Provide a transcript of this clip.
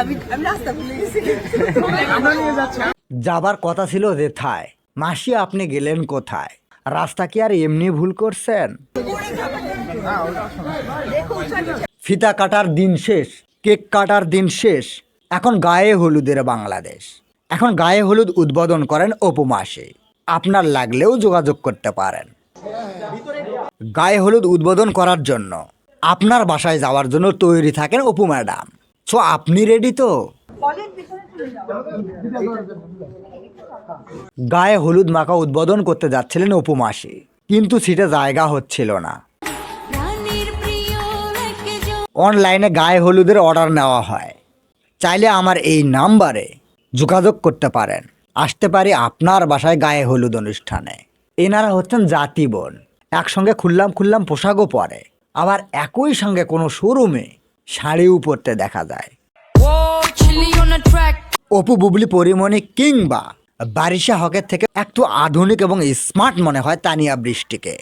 আমি আমি রাস্তা ভুলে গেছি। যাবার কথা ছিল যেথায় মাসি আপনি গেলেন কোথায়? রাস্তা কি আর এমনি ভুল করছেন? ফিতা কাটার দিন শেষ কেক কাটার দিন শেষ এখন গায়ে হলুদের বাংলাদেশ। এখন গায়ে হলুদ উদ্বোধন করেন অপু মাসে। আপনার লাগলেও যোগাযোগ করতে পারেন। গায়ে হলুদ উদ্বোধন করার জন্য আপনার বাসায় যাওয়ার জন্য তৈরি থাকেন অপু ম্যাডাম। সো আপনি রেডি তো? গায়ে হলুদ মাখা উদ্বোধন করতে যাচ্ছিলেন অপু মাসি, কিন্তু সিটে জায়গা হচ্ছিল না। অনলাইনে গায়ে হলুদের অর্ডার নেওয়া হয়। চাইলে আমার এই নাম্বারে যোগাযোগ করতে পারেন। আসতে পারি আপনার বাসায় গায়ে হলুদ অনুষ্ঠানে। এনারা হচ্ছেন জাতি বোন। একসঙ্গে খুললাম খুললাম পোশাকও পরে। আবার একই সঙ্গে কোনো শোরুমে শাড়িও পরতে দেখা যায়. অপু, বুবলি, পরিমণি কিংবা বারিশা হকের থেকে একটু আধুনিক এবং স্মার্ট মনে হয় তানিয়া বৃষ্টিকে